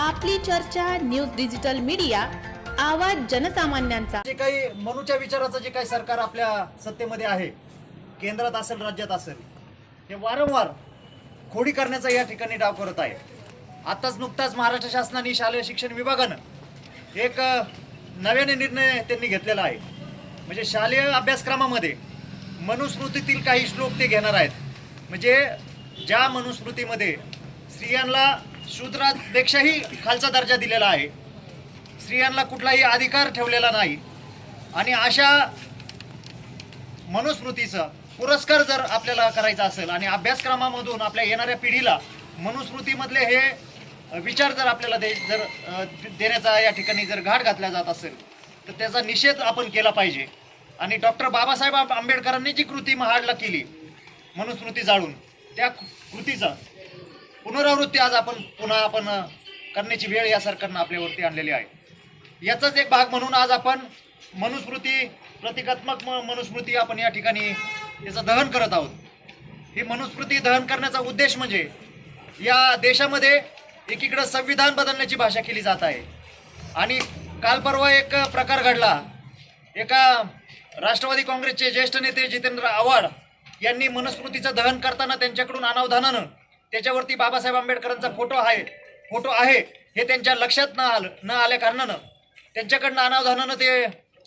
आपली चर्चा news digital media आवाज जनसामान्यांचा. जे काही मनूच्या विचाराचं जे काही सरकार आपल्या सत्तेमध्ये आहे केंद्रात असेल राज्यात असेल हे वारंवार खोडी करण्याचा या ठिकाणी डाव करत आहे. आताच नुकताच महाराष्ट्र शासनाने शालेय शिक्षण विभागानं एक नव्याने निर्णय त्यांनी घेतलेला आहे. म्हणजे शालेय अभ्यासक्रमामध्ये मनुस्मृतीतील काही श्लोक ते घेणार आहेत. म्हणजे ज्या मनुस्मृतीमध्ये स्त्रियांना शूद्रापेक्षाही खालचा दर्जा दिलेला आहे. स्त्रियांना कुठलाही अधिकार ठेवलेला नाही. आणि अशा मनुस्मृतीचा पुरस्कार जर आपल्याला करायचा असेल आणि अभ्यासक्रमामधून आपल्या येणाऱ्या पिढीला मनुस्मृतीमधले हे विचार जर आपल्याला दे जर देण्याचा या ठिकाणी जर घाट घातला जात असेल तर त्याचा निषेध आपण केला पाहिजे. आणि डॉक्टर बाबासाहेब आंबेडकरांनी जी कृती महाडला केली मनुस्मृती जाळून त्या कृतीचा पुनरावृत्ती आज आपण पुन्हा आपण करण्याची वेळ या सरकारनं आपल्यावरती आणलेली आहे. याचाच एक भाग म्हणून आज आपण मनुस्मृती प्रतिकात्मक म- मनुस्मृती आपण या ठिकाणी याचं दहन करत आहोत. ही मनुस्मृती दहन करण्याचा उद्देश म्हणजे या देशामध्ये एकीकडं संविधान बदलण्याची भाषा केली जात आहे. आणि काल परवा एक प्रकार घडला. एका राष्ट्रवादी काँग्रेसचे ज्येष्ठ नेते जितेंद्र आव्हाड यांनी मनुस्मृतीचं दहन करताना त्यांच्याकडून अनावधानानं त्याच्यावरती बाबासाहेब आंबेडकरांचा फोटो आहे फोटो आहे हे त्यांच्या लक्षात न आलं न आल्या कारणानं त्यांच्याकडनं अनावधानानं ते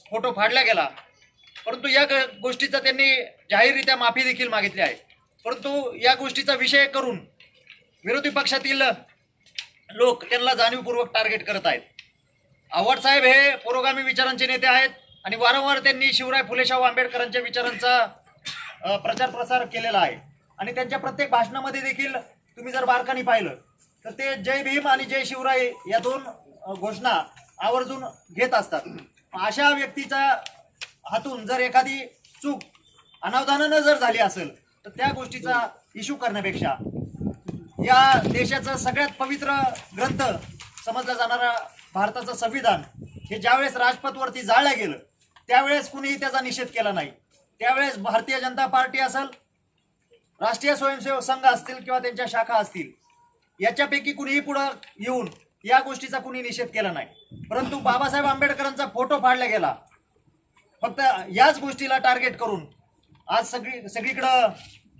फोटो फाडला गेला. परंतु या ग- गोष्टीचा त्यांनी जाहीररित्या माफी देखील मागितली आहे. परंतु या गोष्टीचा विषय करून विरोधी पक्षातील लोक त्यांना जाणीवपूर्वक टार्गेट करत आहेत. आव्हाड साहेब हे पुरोगामी विचारांचे नेते आहेत आणि वारंवार त्यांनी शिवराय फुले शाहू आंबेडकरांच्या विचारांचा प्रचार प्रसार केलेला आहे. आणि त्यांच्या प्रत्येक भाषणामध्ये देखील तुम्ही जर बारकाने पाहिलं तर ते जय भीम आणि जय शिवराय या दोन घोषणा आवर्जून घेत असतात. अशा व्यक्तीच्या हातून जर एखादी चूक अनावधानानं जर झाली असेल तर त्या गोष्टीचा इश्यू करण्यापेक्षा या देशाचा सगळ्यात पवित्र ग्रंथ समजला जाणारा भारताचं संविधान हे ज्यावेळेस राजपथवरती जाळलं गेलं त्यावेळेस कुणीही त्याचा निषेध केला नाही. त्यावेळेस भारतीय जनता पार्टी असेल राष्ट्रीय स्वयंसेवक संघ असतील किंवा त्यांच्या शाखा असतील याच्यापैकी कुणीही पुढं येऊन या गोष्टीचा कुणी निषेध केला नाही. परंतु बाबासाहेब आंबेडकरांचा फोटो फाडला गेला. फक्त याच गोष्टीला टार्गेट करून आज सगळी सगळीकडं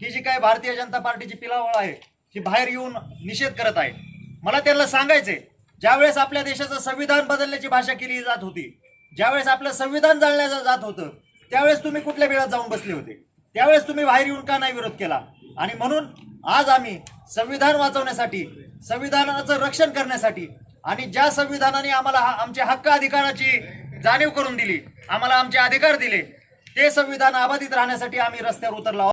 ही जी काय भारतीय जनता पार्टीची पिलावळ आहे ही बाहेर येऊन निषेध करत आहे. मला त्यांना सांगायचंय ज्यावेळेस आपल्या देशाचं संविधान बदलण्याची भाषा केली जात होती ज्यावेळेस आपलं संविधान जाळण्याचं जात होतं त्यावेळेस तुम्ही कुठल्या वेळात जाऊन बसले होते? त्यावेळेस तुम्ही बाहेर येऊन का नाही विरोध केला? आणि म्हणून आज आम्ही संविधान वाचवण्यासाठी संविधानाचं रक्षण करण्यासाठी आणि ज्या संविधानाने आम्हाला आमच्या हक्क अधिकाराची जाणीव करून दिली आम्हाला आमचे अधिकार दिले ते संविधान अबाधित राहण्यासाठी आम्ही रस्त्यावर उतरलो